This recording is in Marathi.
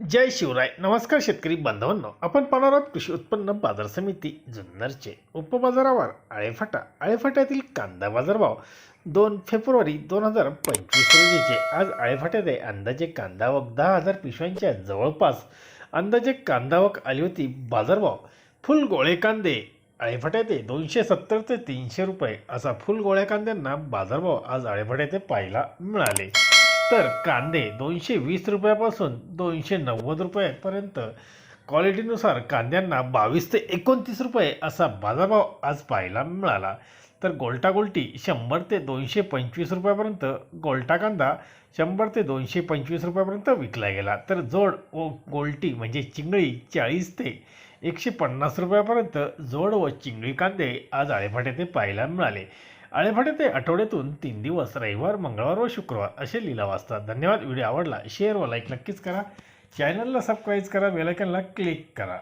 जय शिवराय. नमस्कार शेतकरी बांधवांनो. आपण पाहणार आहोत कृषी उत्पन्न बाजार समिती जुन्नरचे उपबाजारावर आळेफाटा आळेफाट्यातील कांदा बाजारभाव दोन फेब्रुवारी दोन हजार पंचवीस रोजीचे. आज आळेफाट्यात अंदाजे कांदा वक दहा हजार पिशव्यांच्या जवळपास. अंदाजे कांदा वक आली होती बाजारभाव. फुल गोळे कांदे. आळेफाट्यात दोनशे सत्तर ते तीनशे रुपये असा फुल गोळ्या कांद्यांना बाजारभाव आज आळेफाट्यात पाहायला मिळाले. तर कांदे दोनशे वीस रुपयापासून दोनशे नव्वद रुपयापर्यंत. क्वालिटीनुसार कांद्यांना बावीस ते एकोणतीस रुपये असा बाजारभाव आज पाहायला मिळाला. तर गोल्टा गोल्टी शंभर ते दोनशे पंचवीस रुपयापर्यंत गोल्टा कांदा शंभर ते दोनशे पंचवीस रुपयापर्यंत विकला गेला. तर जोड व गोल्टी म्हणजे चिंगळी चाळीस ते एकशे पन्नास रुपयापर्यंत जोड व चिंगळी कांदे आज आळेफाटे पाहायला मिळाले. आळेफाटे ते आठवड्यातून तीन दिवस रविवार मंगळवार व शुक्रवार असे लिलाव असतात धन्यवाद. व्हिडिओ आवडला शेअर व लाईक नक्कीच करा. चॅनलला सबस्क्राईब करा बेलायकनला क्लिक करा.